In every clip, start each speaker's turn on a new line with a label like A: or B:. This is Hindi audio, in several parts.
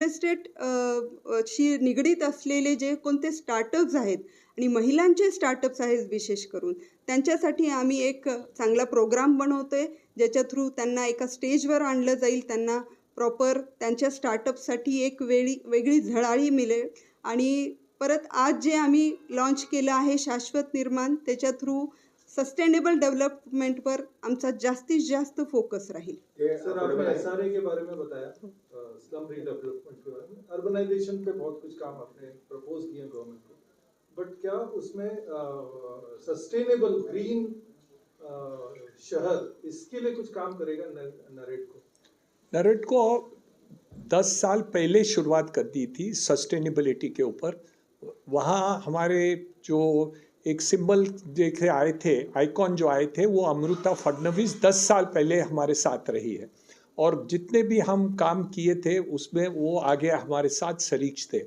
A: एस्टेट शी निगडीत असलेले जे कोणते स्टार्टअप्स आहेत आणि महिलांचे स्टार्टअप्स आहेत विशेष करून त्यांच्यासाठी आम्ही एक चांगला प्रोग्राम बनवतो आहे ज्याच्या थ्रू त्यांना एका स्टेजवर आणलं जाईल त्यांना प्रॉपर त्यांच्या स्टार्टअपसाठी एक वेळी वेगळी झळाळी मिळेल. आणि परत आज जे आम्ही लॉन्च केलं आहे शाश्वत निर्माण त्याच्या थ्रू सस्टेनेबल डेव्हलपमेंटवर आमचा जास्तीत जास्त फोकस राहील.
B: सर आपने एसआरए के बारे में बताया स्लम रीडेवलपमेंट के बारे में. अर्बनाइजेशन पे बहुत कुछ काम आपने प्रपोज किए गवर्नमेंट को. बट क्या उसमें सस्टेनेबल ग्रीन शहर इसके लिए कुछ काम करेगा नरेट को?
C: नरेट को दस साल पहले शुरुआत कर दी थी सस्टेनेबिलिटी के ऊपर. वहाँ हमारे जो एक सिंबल देखे आए थे, आइकॉन जो आए थे, वो अमृता फडणवीस दस साल पहले हमारे साथ रही है। और जितने भी हम काम किए थे, उसमें वो आगे हमारे साथ शरीक थे।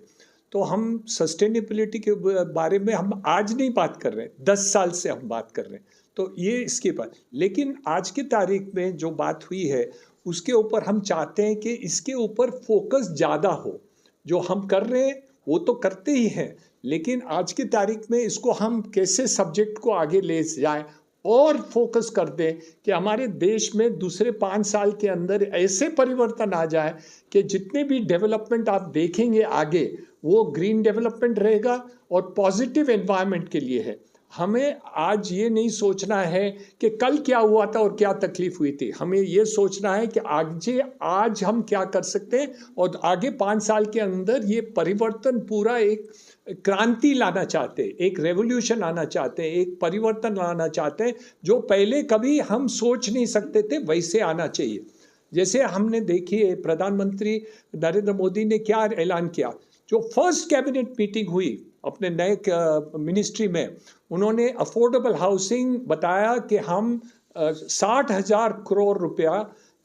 C: तो हम सस्टेनेबिलिटी के बारे में हम आज नहीं बात कर रहे हैं, दस साल से हम बात कर रहे हैं। तो ये इसके बात लेकिन आज की तारीख में जो बात हुई है, उसके ऊपर हम चाहते हैं कि इसके ऊपर फोकस ज़्यादा हो। जो हम कर रहे हैं, वो तो करते ही हैं लेकिन आज की तारीख में इसको हम कैसे सब्जेक्ट को आगे ले जाए और फोकस कर दें कि हमारे देश में दूसरे पाँच साल के अंदर ऐसे परिवर्तन आ जाए कि जितने भी डेवलपमेंट आप देखेंगे आगे, वो ग्रीन डेवलपमेंट रहेगा और पॉजिटिव एनवायरनमेंट के लिए है। हमें आज ये नहीं सोचना है कि कल क्या हुआ था और क्या तकलीफ़ हुई थी। हमें ये सोचना है कि आज आज हम क्या कर सकते हैं और आगे पाँच साल के अंदर ये परिवर्तन पूरा एक क्रांति लाना चाहते हैं, एक रेवोल्यूशन आना चाहते हैं, एक परिवर्तन लाना चाहते हैं, जो पहले कभी हम सोच नहीं सकते थे, वैसे आना चाहिए। जैसे हमने देखिए प्रधानमंत्री नरेंद्र मोदी ने क्या ऐलान किया, जो फ़र्स्ट कैबिनेट मीटिंग हुई अपने नए मिनिस्ट्री में, उन्होंने अफोर्डेबल हाउसिंग बताया कि हम साठ हज़ार करोड़ रुपया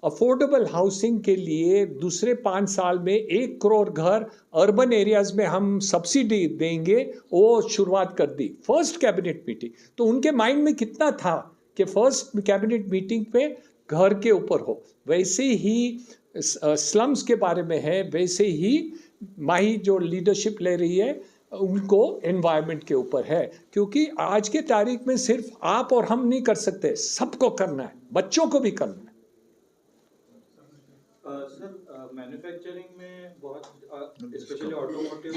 C: अफोर्डेबल हाउसिंग के लिए दूसरे पाँच साल में एक करोड़ घर अर्बन एरियाज़ में हम सब्सिडी देंगे, वो शुरुआत कर दी। फ़र्स्ट कैबिनेट मीटिंग तो उनके माइंड में कितना था कि फ़र्स्ट कैबिनेट मीटिंग पे घर के ऊपर हो। वैसे ही स्लम्स के बारे में है, वैसे ही माही जो लीडरशिप ले रही है उनको एनवायरनमेंट के ऊपर है। क्योंकि आज के तारीख में सिर्फ़ आप और हम नहीं कर सकते सबको करना है बच्चों को भी करना है।
D: सर मैन्युफैक्चरिंग में बहुत स्पेशली ऑटोमोटिव।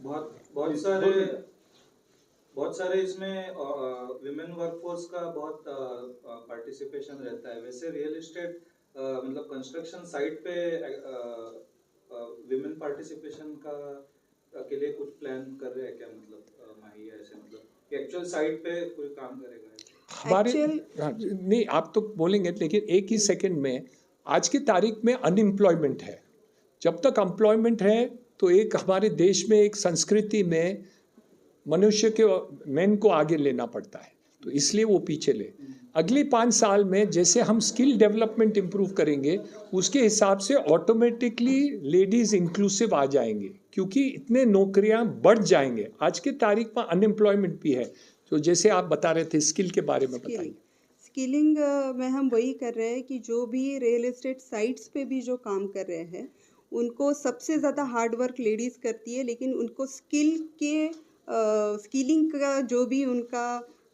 D: बहुत बहुत सारे बहुत सारे इसमें विमेन वर्कफोर्स का बहुत पार्टिसिपेशन रहता है। वैसे रियल एस्टेट मतलब कंस्ट्रक्शन साइट पे विमेन पार्टिसिपेशन का के लिए कुछ प्लान कर रहे हैं क्या? मतलब माही ऐसे मतलब एक्चुअल साइट पे कोई काम करेगा?
C: हमारे हाँ, नहीं आप तो बोलेंगे लेकिन एक ही सेकंड में आज की तारीख में अनएम्प्लॉयमेंट है। जब तक एम्प्लॉयमेंट है तो एक हमारे देश में एक संस्कृति में मनुष्य के मैन को आगे लेना पड़ता है। तो इसलिए वो पीछे ले। अगले पाँच साल में जैसे हम स्किल डेवलपमेंट इम्प्रूव करेंगे उसके हिसाब से ऑटोमेटिकली लेडीज़ इंक्लूसिव आ जाएँगे क्योंकि इतने नौकरियाँ बढ़ जाएँगे। आज की तारीख में अनएम्प्लॉयमेंट भी है। तो जैसे आप बता रहे थे स्किल के बारे में बताइए।
A: स्किलिंग में हम वही कर रहे हैं कि जो भी रियल इस्टेट साइट्स पे भी जो काम कर रहे हैं उनको सबसे ज़्यादा हार्ड वर्क लेडीज़ करती है लेकिन उनको स्किल के स्किलिंग का जो भी उनका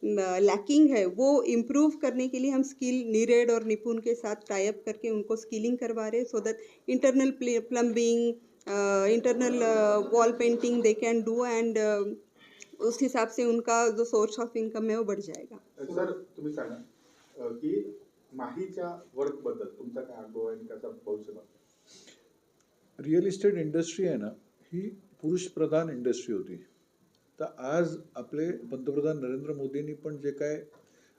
A: लैकिंग है वो इम्प्रूव करने के लिए हम स्किल नीरेड और निपुण के साथ टाइप करके उनको स्किलिंग करवा रहे हैं so that internal plumbing internal wall painting they can do and उस हिसाब से उनका जो सोर्स ऑफ़ इनकम है वो बढ़ जाएगा।
E: सर तुम्ही सांगा की माहीच्या वर्क बद्दल तुमचा काय अनुभव आहे त्याचा भविष्य
F: रिअल इस्टेट इंडस्ट्री आहे ना ही पुरुष प्रधान इंडस्ट्री होती. तर आज आपले पंतप्रधान नरेंद्र मोदींनी पण जे काय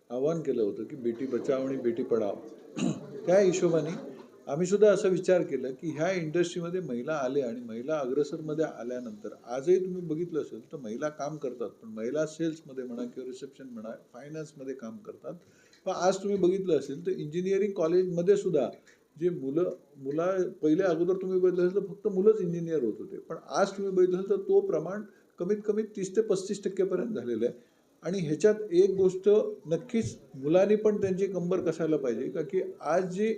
F: आवाहन केलं होतं की बेटी बचाव आणि बेटी पढाव त्या हिशोबाने आम्ही सुद्धा असा विचार केला की ह्या इंडस्ट्रीमध्ये महिला आल्या आणि महिला अग्रसरमध्ये आल्यानंतर आजही तुम्ही बघितलं असेल तर महिला काम करतात पण महिला सेल्समध्ये म्हणा किंवा रिसेप्शन म्हणा फायनान्समध्ये काम करतात. पण आज तुम्ही बघितलं असेल तर इंजिनिअरिंग कॉलेजमध्ये सुद्धा जे मुलं मुला पहिले अगोदर तुम्ही बघितलं असेल तर फक्त मुलंच इंजिनियर होत होते. पण आज तुम्ही बघितलं असेल तर तो प्रमाण कमीत कमी तीस ते पस्तीस टक्केपर्यंत झालेलं आहे. आणि ह्याच्यात एक गोष्ट नक्कीच मुलांनी पण त्यांची कंबर कसायला पाहिजे. का की आज जी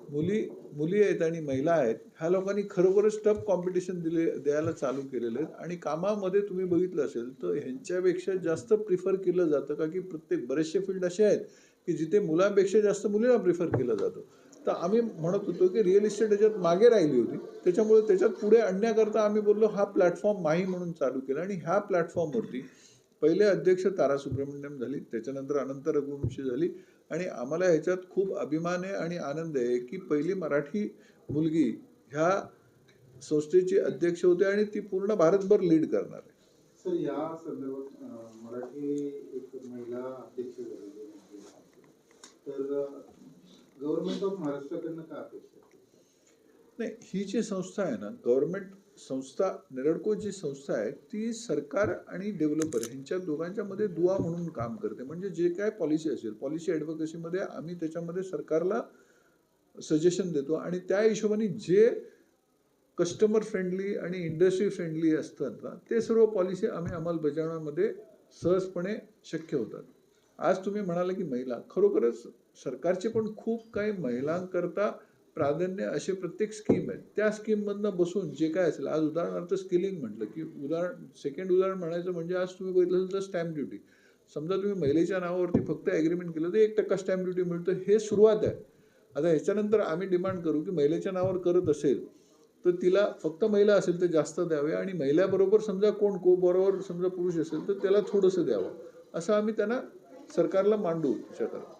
F: मुली मुली आहेत आणि महिला आहेत ह्या लोकांनी खरोखरच टफ कॉम्पिटिशन दिले द्यायला चालू केलेले आहेत. आणि कामामध्ये तुम्ही बघितलं असेल तर ह्यांच्यापेक्षा जास्त प्रिफर केलं जातं. का की प्रत्येक बरेचसे फील्ड असे आहेत की जिथे मुलांपेक्षा जास्त मुलींना प्रिफर केलं जातं. तर आम्ही म्हणत होतो की रिअल इस्टेट याच्यात मागे राहिली होती. त्याच्यामुळे त्याच्यात पुढे आणण्याकरता आम्ही बोललो हा प्लॅटफॉर्म माही म्हणून चालू केला आणि ह्या प्लॅटफॉर्मवरती पहिले अध्यक्ष तारा सुब्रमण्यम झाली त्याच्यानंतर अनंत रघुवंशी झाली आणि आम्हाला ह्याच्यात खूप अभिमान आहे आणि आनंद आहे की पहिली मराठी मुलगी ह्या संस्थेची अध्यक्ष होते आणि ती पूर्ण भारतभर लीड करणार आहे.
E: सर या संदर्भात मराठी एक महिला अध्यक्ष झालेली आहे. तर गव्हर्नमेंट काय अपेक्षा
F: नाही ही जी संस्था आहे ना गव्हर्नमेंट संस्था निरडको जी संस्था आहे ती सरकार आणि डेव्हलपर ह्यांच्या दोघांच्या मध्ये दुवा म्हणून काम करते. म्हणजे जे काय पॉलिसी असेल पॉलिसी ॲडव्होकेसीमध्ये आम्ही त्याच्यामध्ये सरकारला सजेशन देतो आणि त्या हिशोबाने जे कस्टमर फ्रेंडली आणि इंडस्ट्री फ्रेंडली असतात ना ते सर्व पॉलिसी आम्ही अंमलबजावण्यामध्ये सहजपणे शक्य होतात. आज तुम्ही म्हणाला की महिला खरोखरच सरकारचे पण खूप काही महिलांकरता प्राधान्य असे प्रत्येक स्कीम आहेत. त्या स्कीममधनं बसून जे काय असेल आज उदाहरणार्थ स्किलिंग म्हटलं की उदाहरण सेकंड उदाहरण म्हणायचं म्हणजे आज तुम्ही बघितलं असेल तर स्टॅम्प ड्युटी समजा तुम्ही महिलेच्या नावावरती फक्त ॲग्रीमेंट केलं तर एक टक्का स्टॅम्प ड्युटी मिळतं. हे सुरुवात आहे. आता ह्याच्यानंतर आम्ही डिमांड करू की महिलेच्या नावावर करत असेल तर तिला फक्त महिला असेल तर जास्त द्यावे आणि महिलाबरोबर समजा कोण को बरोबर समजा पुरुष असेल तर त्याला थोडंसं द्यावं. असं आम्ही त्यांना सरकारला मांडू शकत